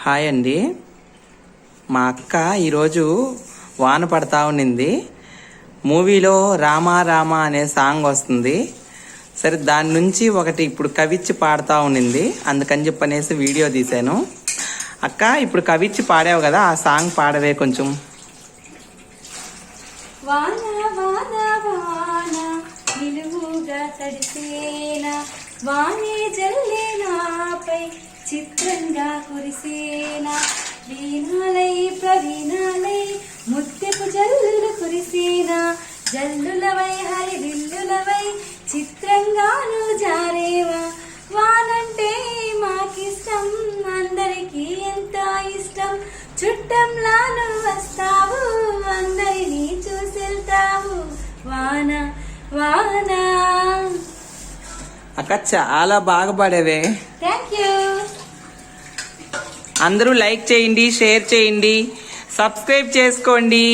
Hi అండి. మా అక్క ఈరోజు వాన పడతా ఉన్నింది. మూవీలో రామా రామా అనే సాంగ్ వస్తుంది. సరే దాని నుంచి ఒకటి ఇప్పుడు కవిచ్చి పాడుతూ ఉన్నింది. అందుకని చెప్పనేసి వీడియో తీశాను. అక్క ఇప్పుడు కవిచ్చి పాడావు కదా ఆ సాంగ్ పాడవే కొంచెం. వాన వాన వాన నిలువుగా వానే జల్లేనాపై చిత్రంగా కురిసేన. వీణాలై ప్రవీణాలై ముత్యపు జల్లులు కురిసేన. జల్లులవై హరి విల్లులవై చిత్రంగాను జారేవా. వానంటే మాకిష్టం అందరికీ ఎంత ఇష్టం? చుట్టంలాను వస్తావు అందరినీ చూసెళ్తావు. వాన వాన అక్క చాలా బాగా పాడావే. అందరూ లైక్ చేయండి షేర్ చేయండి సబ్స్క్రైబ్ చేసుకోండి.